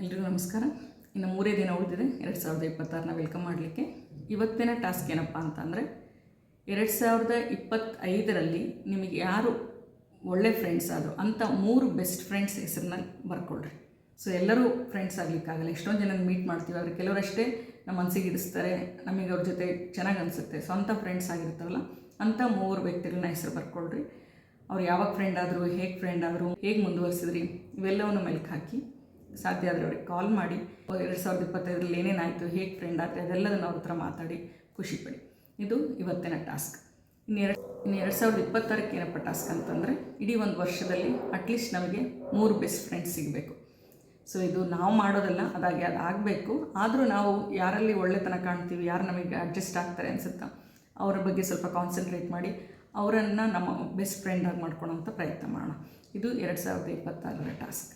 ಎಲ್ರಿಗೂ ನಮಸ್ಕಾರ. ಇನ್ನು ಮೂರೇ ದಿನ ಉಳಿದಿದೆ. ಎರಡು ಸಾವಿರದ ಇಪ್ಪತ್ತಾರನ್ನ ವೆಲ್ಕಮ್ ಮಾಡಲಿಕ್ಕೆ. ಇವತ್ತಿನ ಟಾಸ್ಕ್ ಏನಪ್ಪ ಅಂತಂದರೆ, ಎರಡು ಸಾವಿರದ ಇಪ್ಪತ್ತೈದರಲ್ಲಿ ನಿಮಗೆ ಯಾರು ಒಳ್ಳೆ ಫ್ರೆಂಡ್ಸ್ ಆದರು ಅಂಥ ಮೂರು ಬೆಸ್ಟ್ ಫ್ರೆಂಡ್ಸ್ ಹೆಸರನ್ನ ಬರ್ಕೊಳ್ರಿ. ಸೊ ಎಲ್ಲರೂ ಫ್ರೆಂಡ್ಸ್ ಆಗಲಿಕ್ಕಾಗಲ್ಲ. ಎಷ್ಟೊಂದು ಜನ ಮೀಟ್ ಮಾಡ್ತೀವಿ, ಆದರೆ ಕೆಲವರಷ್ಟೇ ನಮ್ಮ ಮನಸ್ಸಿಗೆ ಇರಿಸ್ತಾರೆ, ನಮಗೆ ಅವ್ರ ಜೊತೆ ಚೆನ್ನಾಗಿ ಅನಿಸುತ್ತೆ. ಸ್ವಂತ ಫ್ರೆಂಡ್ಸ್ ಆಗಿರ್ತಾರಲ್ಲ ಅಂಥ ಮೂರು ವ್ಯಕ್ತಿಗಳನ್ನ ಹೆಸರು ಬರ್ಕೊಳ್ರಿ. ಅವ್ರು ಯಾವಾಗ ಫ್ರೆಂಡ್ ಆದರು, ಹೇಗೆ ಫ್ರೆಂಡ್ ಆದರು, ಹೇಗೆ ಮುಂದುವರಿಸಿದ್ರಿ, ಇವೆಲ್ಲವನ್ನು ಮೆಲ್ಕು ಹಾಕಿ. ಸಾಧ್ಯ ಆದರೆ ಅವ್ರಿಗೆ ಕಾಲ್ ಮಾಡಿ ಎರಡು ಸಾವಿರದ ಇಪ್ಪತ್ತೈದರಲ್ಲಿ ಏನೇನಾಯಿತು ಹೇಗೆ ಫ್ರೆಂಡ್ ಆದರೆ, ಅದೆಲ್ಲದನ್ನು ಅವ್ರ ಹತ್ರ ಮಾತಾಡಿ ಖುಷಿಪಡಿ ಇದು ಇವತ್ತಿನ ಟಾಸ್ಕ್ ಇನ್ನು ಎರಡು ಇನ್ನು ಎರಡು ಸಾವಿರದ ಇಪ್ಪತ್ತಾರಕ್ಕೆ ಏನಪ್ಪ ಟಾಸ್ಕ್ ಅಂತಂದರೆ, ಇಡೀ ಒಂದು ವರ್ಷದಲ್ಲಿ ಅಟ್ಲೀಸ್ಟ್ ನಮಗೆ ಮೂರು ಬೆಸ್ಟ್ ಫ್ರೆಂಡ್ಸ್ ಸಿಗಬೇಕು. ಸೊ ಇದು ನಾವು ಮಾಡೋದಲ್ಲ, ಅದಾಗಿ ಅದು ಆಗಬೇಕು. ಆದರೂ ನಾವು ಯಾರಲ್ಲಿ ಒಳ್ಳೆತನ ಕಾಣ್ತೀವಿ, ಯಾರು ನಮಗೆ ಅಡ್ಜಸ್ಟ್ ಆಗ್ತಾರೆ ಅನಿಸುತ್ತಾ, ಅವರ ಬಗ್ಗೆ ಸ್ವಲ್ಪ ಕಾನ್ಸಂಟ್ರೇಟ್ ಮಾಡಿ, ಅವರನ್ನು ನಮ್ಮ ಬೆಸ್ಟ್ ಫ್ರೆಂಡಾಗಿ ಮಾಡ್ಕೊಳ್ಳೋಂಥ ಪ್ರಯತ್ನ ಮಾಡೋಣ. ಇದು ಎರಡು ಸಾವಿರದ ಇಪ್ಪತ್ತಾರರ ಟಾಸ್ಕ್